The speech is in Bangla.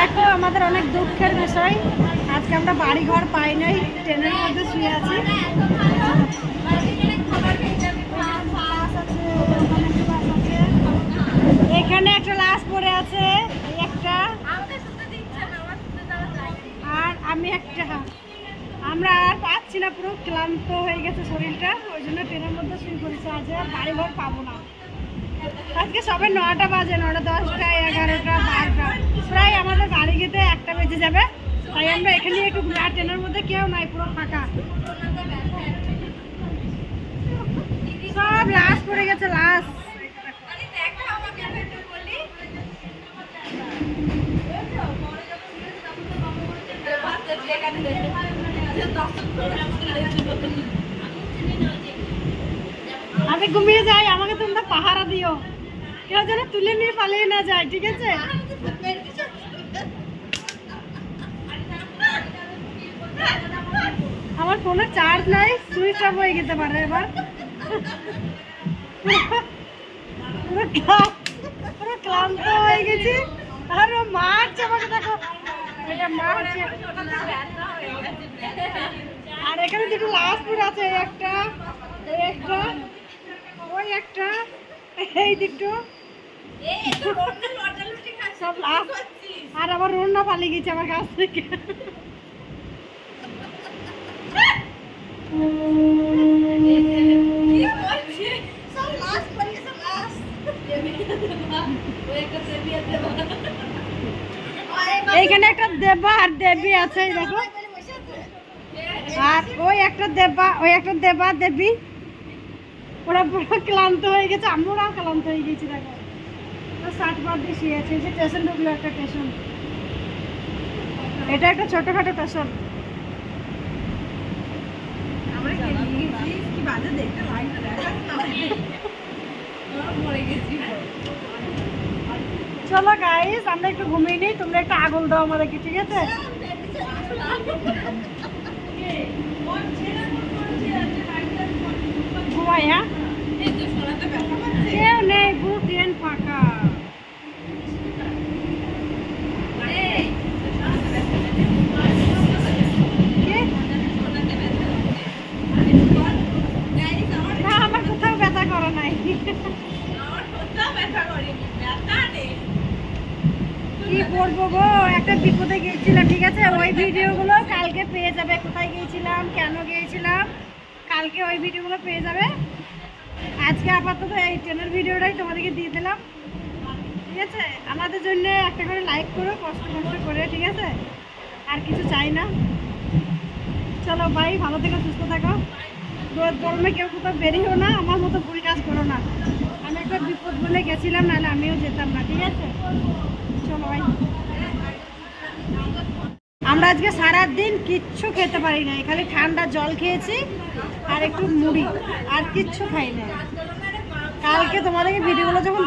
দেখো, আমাদের অনেক দুঃখের বিষয়। আজকে আমরা বাড়ি ঘর পাই নাই, ট্রেনের মধ্যে শুয়ে আছি। এখানে একটা লাশ পড়ে আছে একটা। আর আমি একটা। আমরা আর পাচ্ছি না পুরো, ক্লান্ত হয়ে গেছে শরীরটা, ওই জন্য ট্রেনের মধ্যে শুয়ে পড়েছে। আজ বাড়ি ঘর পাবো না। আজকে সবে নটা বাজে, নটা দশটা এগারোটা, বারোটা। প্রায় আমাদের বাড়ি যেতে একটা বেজে যাবে। তাই আমরা এখানে একটু আর ট্রেনের মধ্যে কেউ নাই, পুরো ফাঁকা। সব লাশ পড়ে গেছে, লাশ। আমি ঘুমিয়ে যাই, আমাকে তোমরা পাহারা দিও। কেউ যেন তুলে নিয়ে পালিয়ে না যায়, ঠিক আছে? আমার ফোনে চার্জ নাই সুইচ অফ হয়ে যেতে পারে এবার। পুরো ক্লা- পুরো ক্লান্ত হয়ে গেছি। আর ও আমাকে দেখো, এটা মারছে আর এখানে দুটো লাস্ট ফুড আছে, একটা একটা, ওই একটা, এই দুটো। সব লাস্ট। আর আবার রন্না পালিয়ে গেছে আমার কাছ থেকে। এইখানে একটা দেবা আর দেবী আছে দেখো। আর ওই একটা দেবা ওই একটা দেবা দেবী। ওরা পুরো ক্লান্ত হয়ে গেছে আমরাও ক্লান্ত হয়ে গেছি দেখো। ষাট দিয়ে যে স্টেশন ঢুকলো একটা স্টেশন এটা একটা ছোটখাটো স্টেশন চলো গাইস আমরা একটু ঘুমিয়ে নিই তোমরা একটা আগুন দাও আমাদেরকে ঠিক আছে। ঘুমাই হ্যাঁ কেউ নেই পুরো ট্রেন ফাঁকা কে? না আমার কোথাও ব্যথা করে নাই কি করব গো? একটা বিপদে গিয়েছিলাম, ঠিক আছে? ওই ভিডিওগুলো কালকে পেয়ে যাবে। কোথায় গিয়েছিলাম? কেন গিয়েছিলাম? কালকে ওই ভিডিওগুলো পেয়ে যাবে। আজকে আপাতত এই ট্রেনের ভিডিওটাই তোমাদেরকে দিয়ে দিলাম। ঠিক আছে? আমাদের জন্য একটা করে লাইক করো, কষ্ট কষ্ট করে, ঠিক আছে? আর কিছু চাই না। চলো ভাই ভালো থেকো, সুস্থ থাকো। গরমে কেউ কোথাও না, আমার মতো ভুল কাজ করো না। আমি একটা বিপদ বলে গেছিলাম, নাহলে আমিও যেতাম না, ঠিক আছে? চলো ভাই আমরা আজকে সারাদিন কিচ্ছু খেতে পারি না খালি ঠান্ডা জল খেয়েছি আর একটু মুড়ি, আর কিচ্ছু খাই না কালকে তোমাদেরকে ভিডিওগুলো যখন